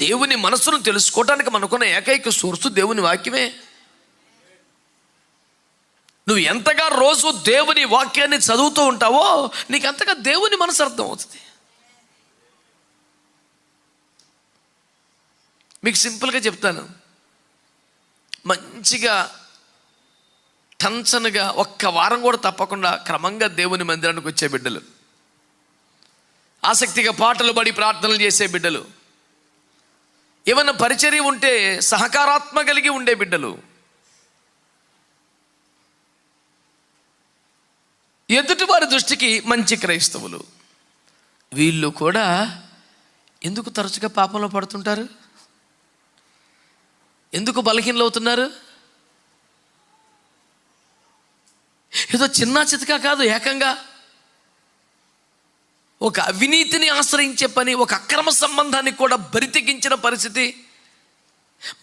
దేవుని మనసును తెలుసుకోవటానికి మనకున్న ఏకైక సోర్సు దేవుని వాక్యమే. నువ్వు ఎంతగా రోజు దేవుని వాక్యాన్ని చదువుతూ ఉంటావో నీకు అంతగా దేవుని మనసు అర్థం అవుతుంది. మీకు సింపుల్గా చెప్తాను. మంచిగా టన్సన్గా ఒక్క వారం కూడా తప్పకుండా క్రమంగా దేవుని మందిరానికి వచ్చే బిడ్డలు. ఆసక్తిగా పాటలు పడి ప్రార్థనలు చేసే బిడ్డలు. ఏమన్నా పరిచర్య ఉంటే సహకారాత్మ కలిగి ఉండే బిడ్డలు. ఎదుటి వారి దృష్టికి మంచి క్రైస్తవులు. వీళ్ళు కూడా ఎందుకు తరచుగా పాపంలో పడుతుంటారు? ఎందుకు బలహీనలు అవుతున్నారు ఏదో చిన్న చితకా కాదు ఏకంగా. ఒక అవినీతిని ఆశ్రయించే పని ఒక అక్రమ సంబంధాన్ని కూడా బరితెగించిన పరిస్థితి.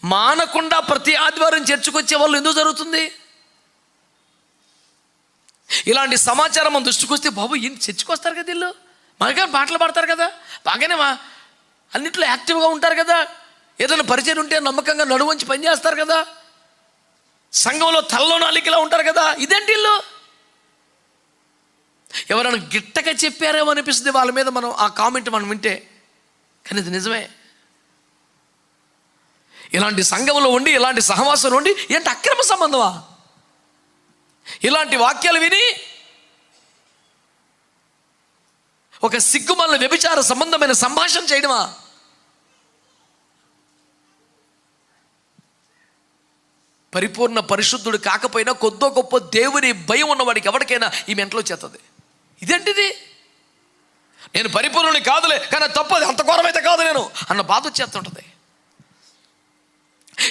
మానకుండా ప్రతి ఆదివారం చర్చకొచ్చే వాళ్ళు ఎందుకు జరుగుతుంది? ఇలాంటి సమాచారం మన దృష్టికి వస్తే బాబు ఈయన చర్చకొస్తారు కదా వీళ్ళు? మనకే పాటలు పాడతారు కదా? బాగానే మా అన్నింటిలో యాక్టివ్గా ఉంటారు కదా? ఏదైనా పరిచయం ఉంటే నమ్మకంగా నడువంచి పనిచేస్తారు కదా? సంఘంలో తలలో నాలికలా ఉంటారు కదా? ఇదేంటి వీళ్ళు? ఎవరైనా గిట్టగా చెప్పారేమో అనిపిస్తుంది వాళ్ళ మీద మనం ఆ కామెంట్ మనం వింటే. కానీ ఇది నిజమే. ఇలాంటి సంఘంలో ఉండి ఇలాంటి సహవాసంలో ఉండి ఏంటి అక్రమ సంబంధమా? ఇలాంటి వాక్యాలు విని ఒక సిగ్గుమల్ల వ్యభిచార సంబంధమైన సంభాషణ చేయడమా? పరిపూర్ణ పరిశుద్ధుడు కాకపోయినా కొద్దో గొప్ప దేవుని భయం ఉన్నవాడికి ఎవరికైనా ఈ మెంటలో చేస్తుంది ఇదేంటిది? నేను పరిపూర్ణని కాదులే కానీ తప్పది అంత ఘోరమైతే కాదు నేను అన్న బాధ వచ్చేస్తుంటుంది.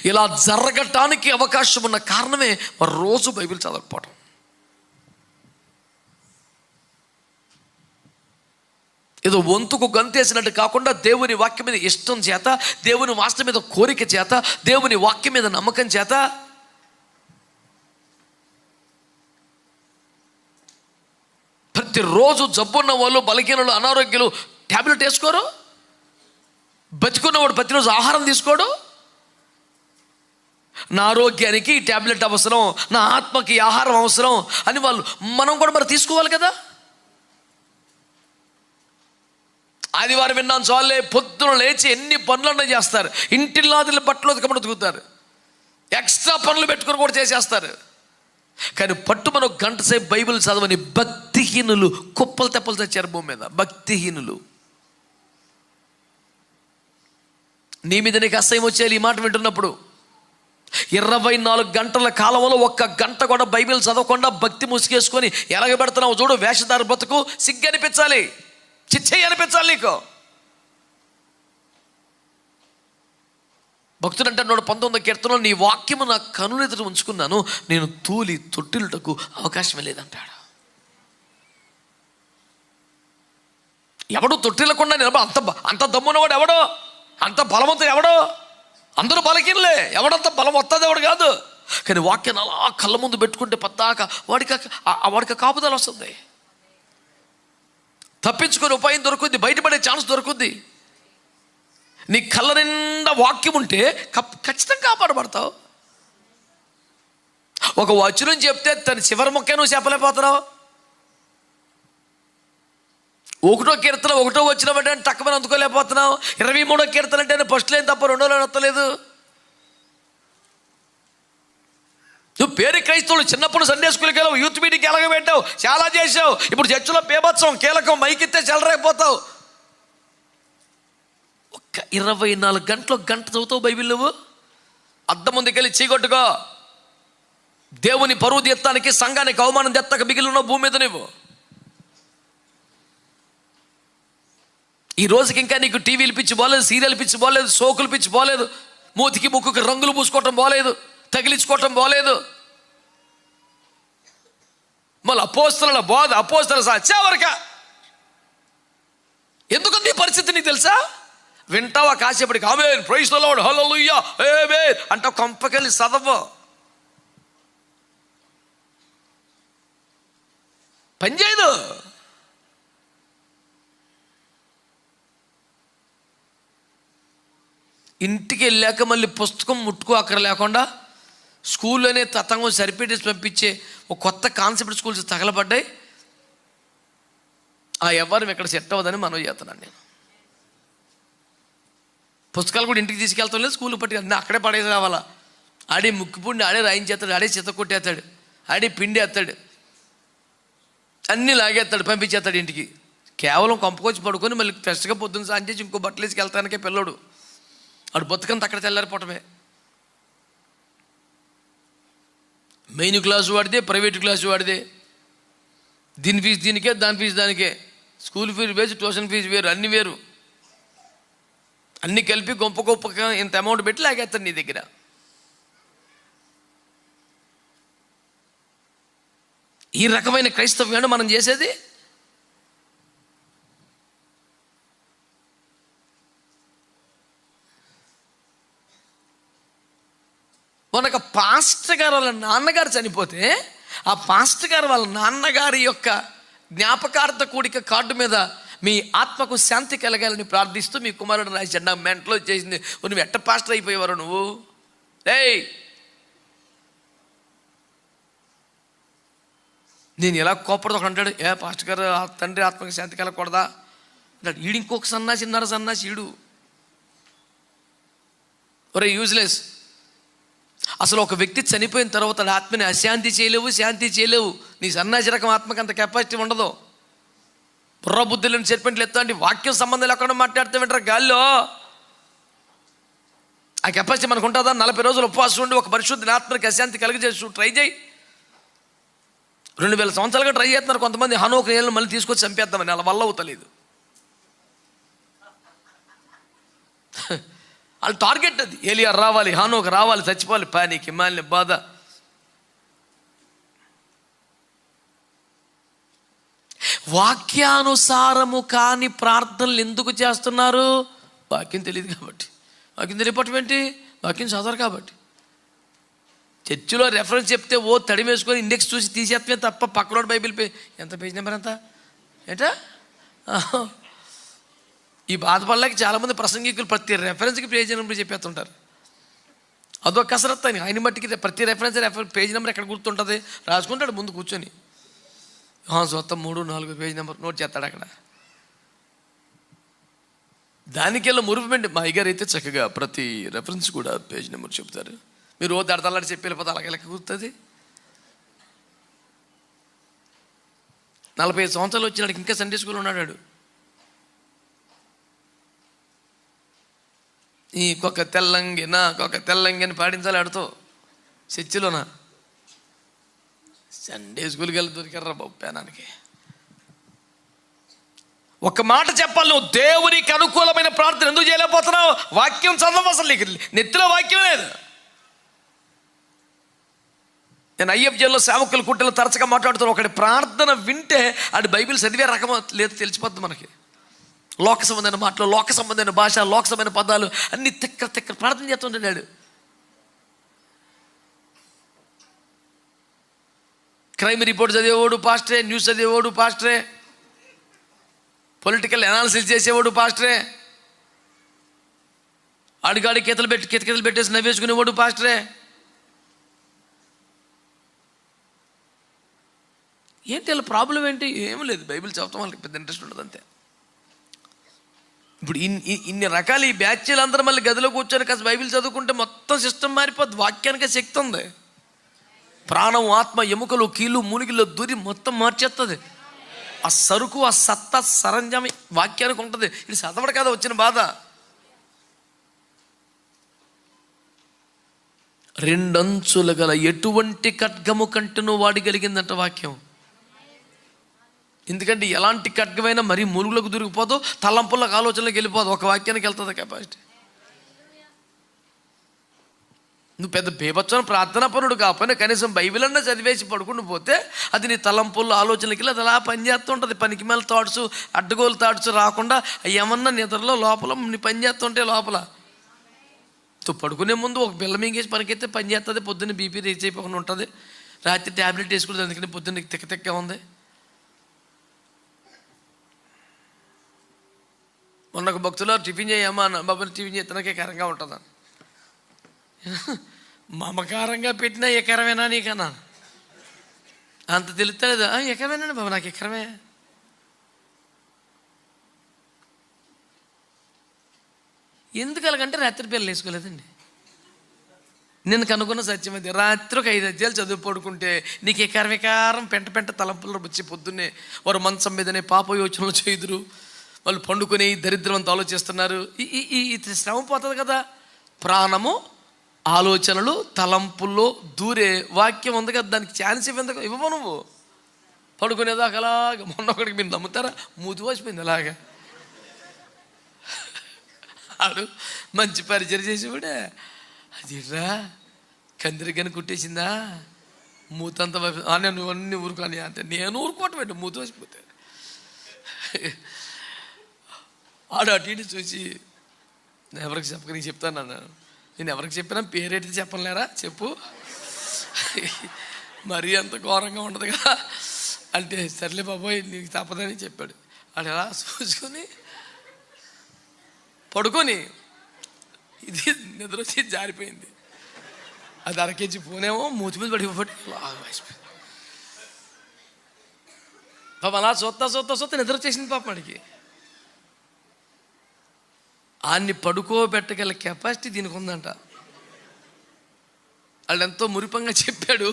ఇలా జరగటానికి అవకాశం ఉన్న కారణమే మరి రోజు బైబిల్ చదవకపోవడం ఏదో వంతుకు గంతేసినట్టు కాకుండా దేవుని వాక్యం మీద ఇష్టం చేత దేవుని వాస్తవం మీద కోరిక చేత దేవుని వాక్యం మీద నమ్మకం చేత ప్రతిరోజు జబ్బున్న వాళ్ళు బలహీనలు అనారోగ్యాలు ట్యాబ్లెట్ వేసుకోరు? బతికున్నవాడు ప్రతిరోజు ఆహారం తీసుకోడు? నా ఆరోగ్యానికి ఈ ట్యాబ్లెట్ అవసరం నా ఆత్మకి ఈ ఆహారం అవసరం అని వాళ్ళు మనం కూడా మరి తీసుకోవాలి కదా? ఆదివారం విన్నాను చాలే పొద్దున లేచి ఎన్ని పనులన్నా చేస్తారు. ఇంటిల్లాదిల బట్టలు ఉతకమని ఉతుకుతారు. ఎక్స్ట్రా పనులు పెట్టుకొని కూడా చేసేస్తారు. కానీ పట్టు మనం గంట సేపు బైబిల్ చదవని భక్తిహీనులు కుప్పలు తెప్పలు తెచ్చారు భూమి మీద. భక్తిహీనులు. నీ మీద నీకు అసహ్యం వచ్చేయాలి ఈ మాట వింటున్నప్పుడు. ఇరవై నాలుగు గంటల కాలంలో ఒక్క గంట కూడా బైబిల్ చదవకుండా భక్తి ముసుగేసుకొని ఎలాగ పెడుతున్నావు చూడు వేషధార బతుకు సిగ్గు అనిపించాలి. చిచ్చయ్య అనిపించాలి నీకు. భక్తుడు అంటే నూట పంతొమ్మిది కీర్తనలో నీ వాక్యము నా కనులెదుట ఉంచుకున్నాను నేను తూలి తొట్టిలుటకు అవకాశం లేదంటాడు. ఎవడు తొట్టిల్లకుండా నిలబ అంత అంత దమ్మున్నవాడు ఎవడో? అంత బలవంతుడు ఎవడో? అందరూ బలకీనలే ఎవడంత బలం వస్తుంది ఎవడు కాదు. కానీ వాక్యాన్ని అలా కళ్ళ ముందు పెట్టుకుంటే పద్దాక వాడికి ఆ- వాడికి కాపుదల వస్తుంది. తప్పించుకొని ఉపాయం దొరుకుద్ది బయటపడే ఛాన్స్ దొరుకుద్ది. నీ కళ్ళ నిండా వాక్యం ఉంటే కప్- ఖచ్చితంగా కాపాడబడతావు. ఒక వచనం చెప్తే తన చివరి మొక్కే నువ్వు చెప్పలేకపోతున్నావు. ఒకటో కీర్తన ఒకటో వచ్చిన అంటే తక్కువ అందుకోలేకపోతున్నావు. ఇరవై మూడో కీర్తన అంటే ఫస్ట్ లేని తప్ప రెండో లేని నువ్వు పేరు క్రైస్తవులు చిన్నప్పుడు సండే స్కూల్కి వెళ్ళావు యూత్ మీటింగ్కి ఎలాగ పెట్టావు చాలా చేసావు ఇప్పుడు చర్చిలో పేపత్సం కీలకం మైకిస్తే చెలరైపోతావు ఇరవై నాలుగు గంటలు గంట చదువుతావు బైబిల్ నువ్వు? అద్దం ముందుకెళ్ళి చీకొట్టుకో దేవుని పరువు తీస్తానికి సంఘానికి అవమానం తెత్తక మిగిలిన భూమి మీద నువ్వు. ఈ రోజుకి ఇంకా నీకు టీవీలు పిచ్చి పోలేదు సీరియల్ పిచ్చి పోలేదు సోకులు పిచ్చి పోలేదు మూతికి ముక్కుకి రంగులు పూసుకోవటం పోలేదు తగిలించుకోవటం పోలేదు. మళ్ళీ అపోస్తల బోధ అపోస్తల సచ్చావరక ఎందుకు నీ పరిస్థితి నీకు తెలుసా? వింటావా కాసేపటికి? ఆమె లోడ్ హలోయ్యా ఏమే అంటావు కొంపకెళ్ళి చదవ. పని చేయదు. ఇంటికి వెళ్ళాక మళ్ళీ పుస్తకం ముట్టుకో అక్కడ లేకుండా స్కూల్లోనే తతంగం సరిపెట్టేసి పంపించే ఒక కొత్త కాన్సెప్ట్ స్కూల్స్ తగలబడ్డాయి. ఆ ఎవరు ఇక్కడ సెట్ అవ్వదని మనం చేస్తున్నాను నేను. పుస్తకాలు కూడా ఇంటికి తీసుకెళ్తాం లేదు స్కూల్ పట్టి అక్కడే పడేసి రావాలా? ఆడే ముక్కుపుండి ఆడే రాయించేస్తాడు ఆడే చిత్త కొట్టేస్తాడు ఆడే పిండి వేస్తాడు. అన్నీ లాగేస్తాడు పంపించేస్తాడు ఇంటికి. కేవలం కొంపకొచ్చి పడుకొని మళ్ళీ ఫ్రెష్గా పొద్దున్న చేసి ఇంకో బట్టలు వేసుకెళ్తానికే పిల్లోడు. ఆడు బతుకంత అక్కడ తెల్లారిపోవటమే మెయిన్ క్లాసు వాడిదే ప్రైవేట్ క్లాసు వాడిదే. దీని ఫీజు దీనికే దాని ఫీజు దానికే. స్కూల్ ఫీజు వేరు ట్యూషన్ ఫీజు వేరు అన్నీ వేరు. అన్ని కలిపి గొప్ప గొప్పగా ఇంత అమౌంట్ పెట్టి లాగేస్తాడు నీ దగ్గర. ఈ రకమైన క్రైస్తవ్యాన్ని మనం చేసేది? మనకు పాస్టర్ గారు వాళ్ళ నాన్నగారు చనిపోతే ఆ పాస్టర్ గారు వాళ్ళ నాన్నగారి యొక్క జ్ఞాపకార్థ కూడిక కార్డు మీద మీ ఆత్మకు శాంతి కలగాలని ప్రార్థిస్తూ మీ కుమారుడు రాసి నా మెంట్లో చేసింది. నువ్వు ఎట్ట పాస్టర్ అయిపోయేవారు నువ్వు? ఏయ్! నేను ఎలా కోపడదు ఒక అంటాడు ఏ పాస్టర్ గారు ఆ తండ్రి ఆత్మకు శాంతి కలగకూడదా? అంటాడు ఈడు ఇంకొక సన్నాసి చిన్నార సన్నాసి ఈడు. ఒరే యూజ్లెస్ అసలు ఒక వ్యక్తి చనిపోయిన తర్వాత ఆత్మని అశాంతి చేయలేవు శాంతి చేయలేవు. నీ సన్నాసి రకం ఆత్మకి అంత కెపాసిటీ ఉండదు. బుర్ర బుద్ధులను చెప్పండి ఎత్తండి వాక్యం సంబంధం లేకుండా మాట్లాడితే వింటారు గాల్లో. ఆ కెపాసిటీ మనకు ఉంటుందా? నలభై రోజులు ఉపవాసం ఉండి ఒక పరిశుద్ధి ఆత్మకి అశాంతి కలిగజేసి ట్రై చేయి. రెండు వేల సంవత్సరాలుగా ట్రై చేస్తున్నారు కొంతమంది. హనోక నీళ్ళని మళ్ళీ తీసుకొచ్చి చంపేద్దామని. అలా వల్ల అవుతలేదు. వాళ్ళ టార్గెట్ అది. ఏలియా రావాలి హానోక రావాలి చచ్చిపోవాలి. పానీకి మాలిన బాధ. వాక్యానుసారము కాని ప్రార్థనలు ఎందుకు చేస్తున్నారు? వాక్యం తెలియదు కాబట్టి. వాక్యం తెలియపటం ఏంటి? వాక్యం చదవరు కాబట్టి. చర్చిలో రెఫరెన్స్ చెప్తే ఓ తడిమేసుకొని ఇండెక్స్ చూసి తీసేస్తే తప్ప పక్కలో బైబిల్ పే ఎంత పేజ్ నెంబర్ ఎంత? ఏంటా? ఈ బాధపడలేక చాలామంది ప్రసంగికులు ప్రతి రెఫరెన్స్కి పేజ్ నెంబర్ చెప్పేస్తుంటారు. అదో కసరత్ అని. ఆయన మట్టికి ప్రతి రెఫరెన్స్ రెఫర్ పేజ్ నెంబర్ ఎక్కడ గుర్తుంటుంది? రాసుకుంటాడు ముందు కూర్చొని. సొత్త మూడు నాలుగు పేజ్ నెంబర్ నోట్ చేస్తాడు అక్కడ. దానికెళ్ళ మురుగుపెండి మా అయ్యగారు అయితే చక్కగా ప్రతి రెఫరెన్స్ కూడా పేజ్ నెంబర్ చెప్తారు. మీరు ఓ దడతలాడి చెప్పి వెళ్ళిపోతే అలాగే లెక్క కుదురుతుంది నలభై సంవత్సరాలు వచ్చినాడు ఇంకా సండే స్కూల్ ఉన్నాడు వాడు. ఈ కొక తెల్లంగిన కొక తెల్లంగిని పాడించాలి ఆడుతో. చర్చిలోనా? సండే స్కూల్కి వెళ్ళి దొరికారా బాబు పేనానికి ఒక మాట చెప్పాలి నువ్వు దేవునికి అనుకూలమైన ప్రార్థన ఎందుకు చేయలేకపోతున్నావు? వాక్యం చదవం అసలు నీకు. నెత్తిలో వాక్యం లేదు. నేను ఐఎఫ్జేలో సేవకుల కుట్టెలు తరచుగా మాట్లాడుతాను ఒకటి ప్రార్థన వింటే అది బైబిల్ చదివే రకం లేదు తెలిసిపోద్ది మనకి. లోక సంబంధమైన మాటలు లోక సంబంధమైన భాష లోక సంబంధమైన పదాలు అన్ని తిక్క తిక్క ప్రార్థన చేస్తుంటాడు క్రైమ్ రిపోర్ట్ చదివేవాడు పాస్టరే న్యూస్ చదివేవాడు పాస్టరే పొలిటికల్ అనాలిసిస్ చేసేవాడు పాస్టరే ఆడిగాడి కేతలు పెట్టి కితకితలు పెట్టేసి నవ్వేసుకునేవాడు పాస్టరే. ఏంటి వాళ్ళ ప్రాబ్లం ఏంటి? ఏం లేదు. బైబిల్ చదవటం వాళ్ళకి పెద్ద ఇంట్రెస్ట్ ఉండదు అంతే. ఇప్పుడు ఇన్ని ఇన్ని- ఇన్ని రకాల ఈ బ్యాచ్లు అందరూ మళ్ళీ గదిలో కూర్చొని కాస్త బైబిల్ చదువుకుంటే మొత్తం సిస్టమ్ మారిపోద్ది. వాక్యానికి శక్తి ఉంది. ప్రాణం ఆత్మ ఎముకలు కీళ్ళు మునిగిలో దూరి మొత్తం మార్చేస్తుంది ఆ సరుకు ఆ సత్తా సరంజామి వాక్యానికి ఉంటుంది. ఇది చదవడు కదా వచ్చిన బాధ. రెండంచులు గల ఎటువంటి ఖడ్గము కంటను వాడిగలిగిందంట వాక్యం. ఎందుకంటే ఎలాంటి ఖడ్గమైనా మరీ మురుగులకు దొరికిపోదు తలంపులకు ఆలోచనలకు వెళ్ళిపోదు. ఒక వాక్యానికి వెళ్తుంది కెపాసిటీ. నువ్వు పెద్ద బీభత్సం ప్రార్థనా పనుడు కాకపోయినా కనీసం బైబిల్ అన్నా చదివేసి పడుకుని పోతే అది నీ తలంపుల్లో ఆలోచనలకి అది అలా పనిచేస్తుంటుంది పనికి మేల థాట్స్ అడ్డగోలు థాట్స్ రాకుండా అవి ఏమన్నా నిద్రలో లోపల నీ పని చేస్తుంటే లోపల. నువ్వు పడుకునే ముందు ఒక బిల్ల మింగేసి పనికైతే పని చేస్తుంది. పొద్దున్న బీపీ రీచ్ అయిపోకుండా ఉంటుంది. రాత్రి ట్యాబ్లెట్ వేసుకుంటుంది. అందుకని పొద్దున్న తిక్క తిక్క ఉంది. మొన్న ఒక భక్తులు టిఫిన్ చేయమ్మా అన్న బాబు టిఫిన్ చేతనకే కరంగా ఉంటుందా మమకారంగా పెట్టినా ఎకరమేనా నీకన్నా? అంత తెలుస్తలేదు ఎకరమేనా బాబు నాకు ఎకరమే. ఎందుకు అలాగంటే రాత్రి పిల్లలు వేసుకోలేదండి. నేను కనుక్కున్న సత్యం అది రాత్రి ఒక ఐదు అధ్యాయులు చదువు పడుకుంటే నీకు ఎకారం ఎకారం పెంట పెంట తలంపులు వచ్చి పొద్దున్నే వారు మంచం మీదనే పాప యోచనలు చేయుదురు. వాళ్ళు పండుకొని దరిద్రవంత ఆలోచిస్తున్నారు. ఈ- ఈ ఈ- ఈ శ్రమ పోతుంది కదా. ప్రాణము ఆలోచనలు తలంపుల్లో దూరే వాక్యం ఉంది కదా దానికి ఛాన్స్ ఇవ్వందుకు? ఇవ్వవు నువ్వు. పడుకునేదాకా అలాగ మొన్న ఒకటికి మీరు నమ్ముతారా? మూతి వచ్చిపోయింది అలాగా. ఆడు మంచి పరిచయం చేసేవాడే. అదిరా కందిరికని కుట్టేసిందా? మూతంతా వైపు- నేను అన్నీ ఊరుకోని అంటే నేను ఊరుకోవటం ఏంటి? మూత వచ్చిపోతే ఆడు అటు ఇటు చూసి నేను ఎవరికి చెప్పక నీకు చెప్తాను అన్నాను నేను ఎవరికి చెప్పినా పేరేటి చెప్పలేరా? చెప్పు. మరీ అంత ఘోరంగా ఉండదు కదా అంటే సర్లే బాబోయ్ నీకు తప్పదని చెప్పాడు. వాడు ఎలా చూసుకొని పడుకొని ఇది నిద్ర వచ్చి జారిపోయింది. అది అరకేజీ పోనేమో మూతి మీద పడిపోయి బాగా పాపం పాప అలా చూస్తా చూస్తా చూస్తా నిద్ర వచ్చేసింది పాప వాడికి ఆన్ని పడుకోబెట్టగల కెపాసిటీ దీనికి ఉందంట వాళ్ళు ఎంతో మురిపంగా చెప్పాడు.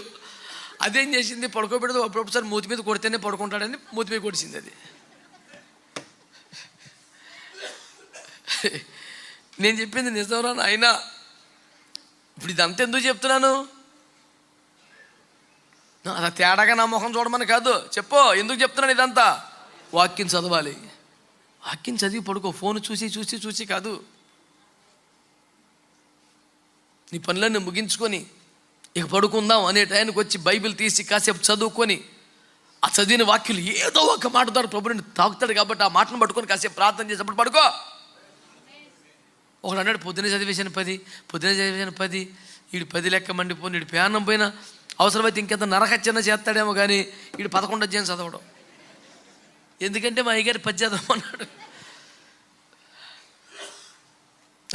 అదేం చేసింది? పడుకోబెడదు అప్పుడొకసారి మూతి మీద కొడితేనే పడుకుంటాడని మూతి మీద కొడిచింది అది. నేను చెప్పింది నిజంరా అయినా ఇప్పుడు ఇదంతా ఎందుకు చెప్తున్నాను? అలా తేడాగా నా ముఖం చూడమని కాదు. చెప్పు ఎందుకు చెప్తున్నాను ఇదంతా? వాక్యం చదవాలి. వాక్యం చదివి పడుకో. ఫోన్ చూసి చూసి చూసి కాదు. నీ పనులన్నీ ముగించుకొని ఇక పడుకుందాం అనే టైంకి వచ్చి బైబిల్ తీసి కాసేపు చదువుకొని ఆ చదివిన వాక్యులు ఏదో ఒక మాట ద్వారా ప్రభుని తాకుతాడు కాబట్టి ఆ మాటను పట్టుకొని కాసేపు ప్రార్థన చేసేప్పుడు పడుకో. ఒకడు అన్నాడు పొద్దున చదివేశాను పది పొద్దున చదివేశాను పది వీడు పది లెక్క మండిపోయి వీడు పేనం పోయినా అవసరమైతే ఇంకెంత నరహత్యన చేస్తాడేమో కానీ వీడు పదకొండు అధ్యాయం చదవడం. ఎందుకంటే మా అయ్యగారి పది అన్నాడు.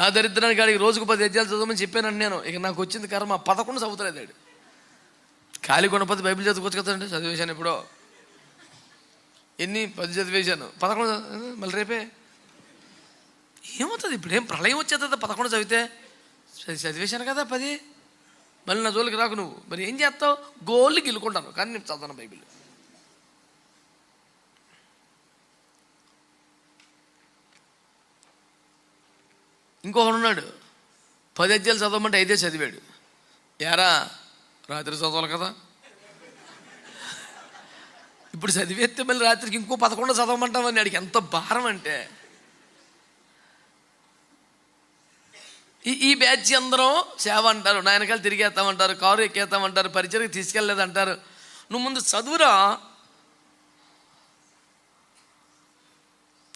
ఆ దరిద్రానికి కాడికి రోజుకు పది అధ్యాయాలు చదవమని చెప్పాను నేను. ఇక నాకు వచ్చింది కర్మ. పదకొండు చదువుతలేదు వాడు ఖాళీ పది బైబిల్ చదువుకోవచ్చు కదండి చదివేశాను ఎప్పుడో. ఎన్ని పది చదివేశాను? పదకొండు మళ్ళీ రేపే? ఏమవుతుంది ఇప్పుడు? ఏం ప్రళయం వచ్చేస్తుంది పదకొండు చదివితే? చదివేశాను కదా పది. మళ్ళీ నా జోలికి రాకు నువ్వు. మరి ఏం చేస్తావు? గోళ్ళు గిల్లుకుంటాను. కానీ నేను చదవను బైబిల్. ఇంకొకడు ఉన్నాడు పది అధ్యాయులు చదవమంటే ఐదే చదివాడు. యారా రాత్రి చదవాలి కదా? ఇప్పుడు చదివేస్తే మళ్ళీ రాత్రికి ఇంకో పదకొండు చదవమంటామని అడిగి ఎంత భారం అంటే. ఈ ఈ బ్యాచ్ అందరం సేవ అంటారు నాయనకాయలు తిరిగేస్తామంటారు కారు ఎక్కేస్తామంటారు పరిచయకు తీసుకెళ్ళలేదంటారు. నువ్వు ముందు చదువురా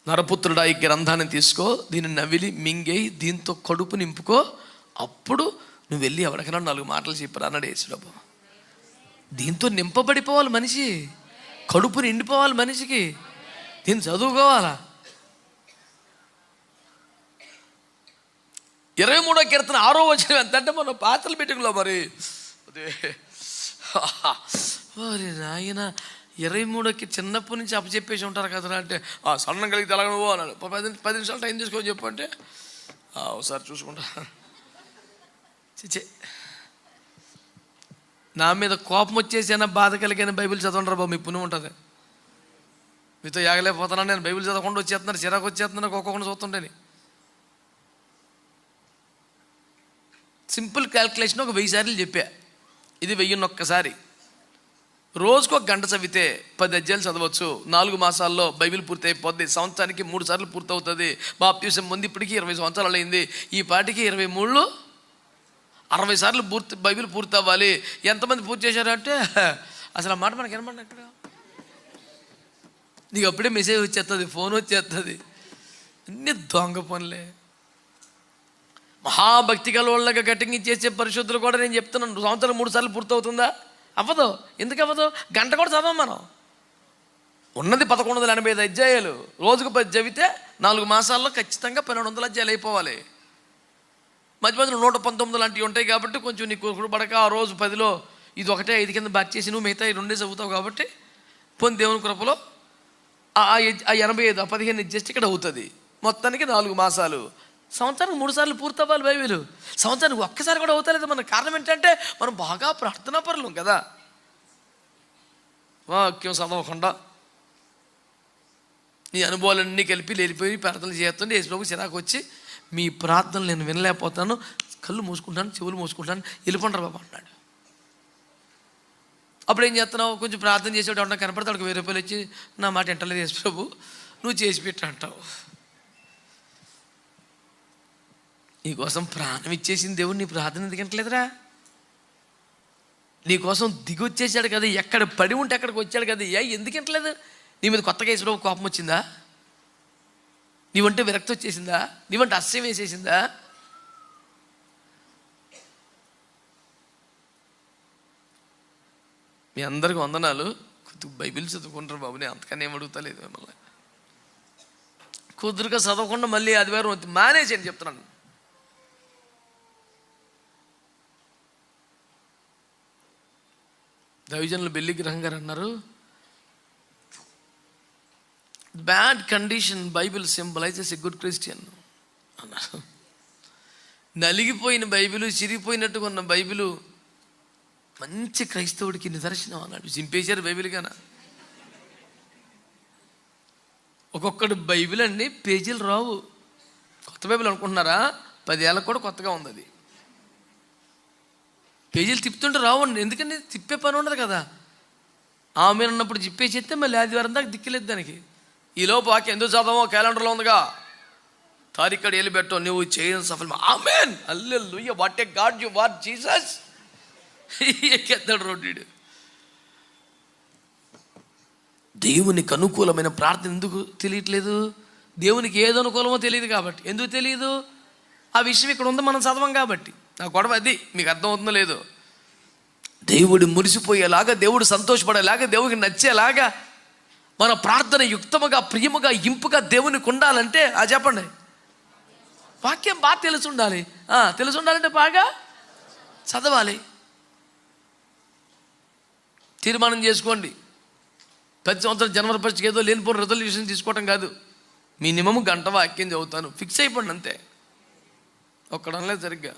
నరపుత్రుడా ఈ గ్రంథాన్ని తీసుకో దీన్ని నవిలి మింగేయి దీంతో కడుపు నింపుకో. అప్పుడు నువ్వు వెళ్ళి ఎవరికైనా నాలుగు మాటలు చెప్పరా అన్నాడు యేసుడబ్బు దీంతో నింపబడిపోవాలి మనిషి. కడుపు నిండిపోవాలి మనిషికి. దీన్ని చదువుకోవాలా? ఇరవై మూడో కీర్తన ఆరో వచ్చిన ఎంతంటే అంటే పాత్రలు పెట్టుకులో మరి. అదే. మరి నాయన ఇరవై మూడోకి చిన్నప్పటి నుంచి అప్పచెప్పేసి ఉంటారు కదరా అంటే ఆ సన్నం కలిగితే ఎలాగ నువ్వు అన్నాడు. పది పది నిమిషాలు టైం తీసుకొని చెప్పు అంటే ఒకసారి చూసుకుంటా. చిచ్చే నా మీద కోపం వచ్చేసైనా బాధ కలిగిన బైబిల్ చదవండి బాబు మీ పుణ్యం ఉంటుంది. మీతో యాగలేకపోతున్నాను నేను బైబిల్ చదవకుండా వచ్చేస్తున్నాను చిరాకు వచ్చేస్తున్నాను ఒక్కొక్కటి చూస్తుంటేని. సింపుల్ క్యాల్కులేషన్ ఒక వెయ్యి సార్లు చెప్పా. ఇది వెయ్యిన్ని ఒక్కసారి రోజుకు ఒక గంట చదివితే పది అధ్యాయులు చదవచ్చు. నాలుగు మాసాల్లో బైబిల్ పూర్తి అయిపోద్ది. సంవత్సరానికి మూడు సార్లు పూర్తవుతుంది. బాప్తీసం ముందు ఇప్పటికీ ఇరవై సంవత్సరాలు అయింది. ఈ పాటికి ఇరవై మూడులో అరవై సార్లు పూర్తి బైబిల్ పూర్తి అవ్వాలి ఎంతమంది పూర్తి చేశారంటే అసలు ఆ మాట మనకి వినపడి అక్కడ నీకు అప్పుడే మెసేజ్ వచ్చేస్తుంది ఫోన్ వచ్చేస్తుంది అన్ని దొంగ పనులే. మహాభక్తి గల వాళ్ళగా కటింగ్ చేసే పరిశుద్ధులు కూడా నేను చెప్తున్నాను. సంవత్సరం మూడు సార్లు పూర్తవుతుందా? అవ్వదు. ఎందుకు అవ్వదు? గంట కూడా చదవం మనం. ఉన్నది పదకొండు వందల ఎనభై ఐదు అధ్యాయాలు. రోజుకు పది చదివితే నాలుగు మాసాల్లో ఖచ్చితంగా పన్నెండు వందల అధ్యాయాలు అయిపోవాలి. మధ్య మధ్యలో నూట పంతొమ్మిది లాంటివి ఉంటాయి కాబట్టి కొంచెం నీకు పడక ఆ రోజు పదిలో ఇది ఒకటే ఐదు కింద బ్యాక్ చేసి నువ్వు మిగతా ఈ రెండే చదువుతావు కాబట్టి పొంది దేవుని కృపలో ఆ ఆ ఎనభై ఐదు ఆ పదిహేను అడ్జస్ట్ ఇక్కడ అవుతుంది. మొత్తానికి నాలుగు మాసాలు. సంవత్సరానికి మూడు సార్లు పూర్తవ్వాలి బైబిల్ సంవత్సరానికి ఒక్కసారి కూడా అవుతలేదు. మన కారణం ఏంటంటే మనం బాగా ప్రార్థనా పరులం కదా. వాక్యం చదవకుండా. నీ అనుభవాలన్నీ కలిపి లేలిపోయి ప్రార్థనలు చేస్తుంటే యేసుప్రభు చిరాకు వచ్చి మీ ప్రార్థనలు నేను వినలేకపోతాను. కళ్ళు మూసుకుంటాను చెవులు మూసుకుంటాను. వెళ్ళిపోంటారు బాబా అన్నాడు అప్పుడు ఏం చేస్తున్నావు? కొంచెం ప్రార్థన చేసేవాడు కనపడతాడు వెయ్యి రూపాయలు వచ్చి నా మాట ఎంటలేదు యేసు ప్రభు నువ్వు చేసి పెట్టు అంటావు. నీకోసం ప్రాణం ఇచ్చేసింది దేవుడు నీ ప్రార్థన ఎందుకంటలేదురా నీకోసం దిగి వచ్చేసాడు కదా ఎక్కడ పడి ఉంటే అక్కడికి వచ్చాడు కదా ఏ ఎందుకు నీ మీద కొత్తగా యేసు కోపం వచ్చిందా? నీవంటే విరక్తి వచ్చేసిందా? నీవంటే అస్యం వేసేసిందా? మీ అందరికి వందనాలు. కొద్దిగా బైబిల్ చదువుకుంటారు బాబు నేను అంతకనే ఏం అడుగుతలేదు మిమ్మల్ని. కుదురుగా చదవకుండా మళ్ళీ ఆదివారం వచ్చి అని చెప్తున్నాను. దైవజనులు బెల్లి గ్రహం గారు అన్నారు bad condition Bible symbolizes a good Christian అన్నారు. నలిగిపోయిన బైబిల్ చిరిగిపోయినట్టుగా ఉన్న బైబిలు మంచి క్రైస్తవుడికి నిదర్శనం అన్నాడు. చింపేశారు బైబిల్ గాన. ఒక్కొక్కడు బైబిల్ అండి పేజీలు రావు. కొత్త బైబిల్ అనుకుంటున్నారా? పదేళ్ళకు కూడా కొత్తగా ఉంది అది. పేజీలు తిప్పుతుంటే రావండి ఎందుకంటే తిప్పే పని ఉండదు కదా. ఆమె ఉన్నప్పుడు చెప్తే మళ్ళీ ఆదివారం దాకా దిక్కులేదు దానికి. ఈలోపు వాక్యం ఎందుకు చదవమో క్యాలెండర్లో ఉందిగా. తారీఖు వెళ్ళి పెట్టు నువ్వు చేయని సఫలం amen! Hallelujah what a god you what Jesus! ఎక్కేస్తాడు road దేవునికి అనుకూలమైన ప్రార్థన ఎందుకు తెలియట్లేదు? దేవునికి ఏది అనుకూలమో తెలియదు కాబట్టి. ఎందుకు తెలియదు? ఆ విషయం ఇక్కడ ఉంది మనం చదవం కాబట్టి. నా గొడవ అది మీకు అర్థమవుతుందో లేదు. దేవుడు మురిసిపోయేలాగా దేవుడు సంతోషపడేలాగా దేవుడికి నచ్చేలాగా మన ప్రార్థన యుక్తముగా ప్రియముగా ఇంపుగా దేవునికి ఉండాలంటే ఆ చెప్పండి. వాక్యం బాగా తెలిసి ఉండాలి. తెలిసి ఉండాలంటే బాగా చదవాలి. తీర్మానం చేసుకోండి. ప్రతి సంవత్సరం జనవరి ఫస్ట్కి ఏదో లేనిపోయిన రెజల్యూషన్ తీసుకోవటం కాదు. మినిమం గంట వాక్యం చదువుతాను. ఫిక్స్ అయిపోండి అంతే. ఒక్కడంలే సరిగ్గా.